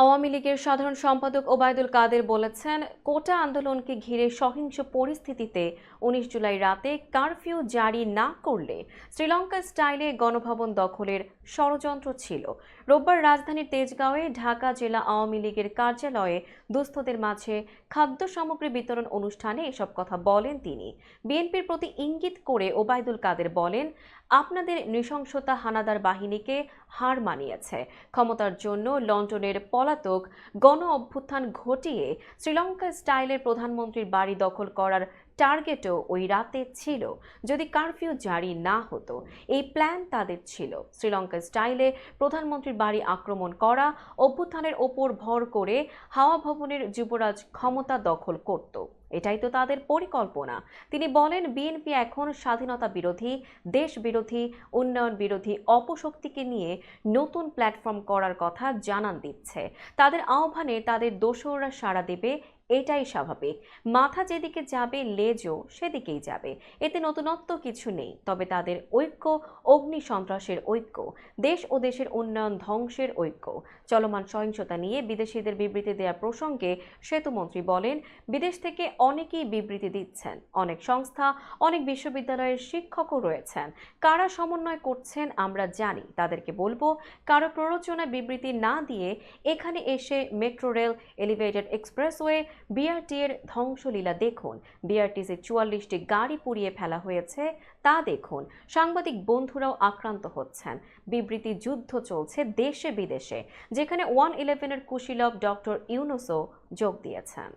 আওয়ামী লীগের সাধারণ সম্পাদক ওবায়দুল কাদের বলেছেন, কোটা আন্দোলনকে ঘিরে সহিংস পরিস্থিতিতে উনিশ জুলাই রাতে কারফিউ জারি না করলে শ্রীলঙ্কা স্টাইলে গণভবন দখলের ষড়যন্ত্র ছিল। রোববার রাজধানীর তেজগাঁওয়ে ঢাকা জেলা আওয়ামী লীগের কার্যালয়ে দুস্থদের মাঝে খাদ্য সামগ্রী বিতরণ অনুষ্ঠানে এসব কথা বলেন তিনি। বিএনপির প্রতি ইঙ্গিত করে ওবায়দুল কাদের বলেন আপনাদের নৃশংসতা হানাদার বাহিনীকে হার মানিয়েছে। ক্ষমতার জন্য লন্ডনের পলাতক গণ অভ্যুত্থান ঘটিয়ে শ্রীলঙ্কা স্টাইলের প্রধানমন্ত্রীর বাড়ি দখল করার টার্গেটও ওই রাতে ছিল। যদি কারফিউ জারি না হতো, এই প্ল্যান তাদের ছিল। শ্রীলঙ্কা স্টাইলে প্রধানমন্ত্রীর বাড়ি আক্রমণ করা, অভ্যুত্থানের ওপর ভর করে হাওয়া ভবনের যুবরাজ ক্ষমতা দখল করত। এটাই তো তাদের পরিকল্পনা। তিনি বলেন, বিএনপি এখন স্বাধীনতা বিরোধী, দেশ বিরোধী, উন্নয়ন বিরোধী অপশক্তিকে নিয়ে নতুন প্ল্যাটফর্ম করার কথা জানান দিচ্ছে। তাদের আহ্বানে তাদের দোসররা সাড়া দেবে এটাই স্বাভাবিক। মাথা যেদিকে যাবে, লেজও সেদিকেই যাবে। এতে নতুনত্ব কিছু নেই, তবে তাদের ঐক্য, অগ্নি সন্ত্রাসের ঐক্য, দেশ ও দেশের উন্নয়ন ধ্বংসের ঐক্য। চলমান সহিংসতা নিয়ে বিদেশিদের বিবৃতি দেওয়ার প্রসঙ্গে সেতুমন্ত্রী বলেন, বিদেশ থেকে অনেকেই বিবৃতি দিচ্ছেন। অনেক সংস্থা, অনেক বিশ্ববিদ্যালয়ের শিক্ষকও রয়েছেন। কারা সমন্বয় করছেন আমরা জানি, তাদেরকে বলব, কারও প্ররোচনা বিবৃতি না দিয়ে এখানে এসে metro rail, elevated expressway BRT এর ধ্বংসলীলা দেখুন। বিআরটিসি চুয়াল্লিশটি গাড়ি পুড়িয়ে ফেলা হয়েছে, তা দেখুন। সাংবাদিক বন্ধুরাও আক্রান্ত হচ্ছেন। বিবৃতি যুদ্ধ চলছে দেশে বিদেশে, যেখানে ওয়ান ইলেভেনের কুশীলব ডক্টর ইউনুসও যোগ দিয়েছেন।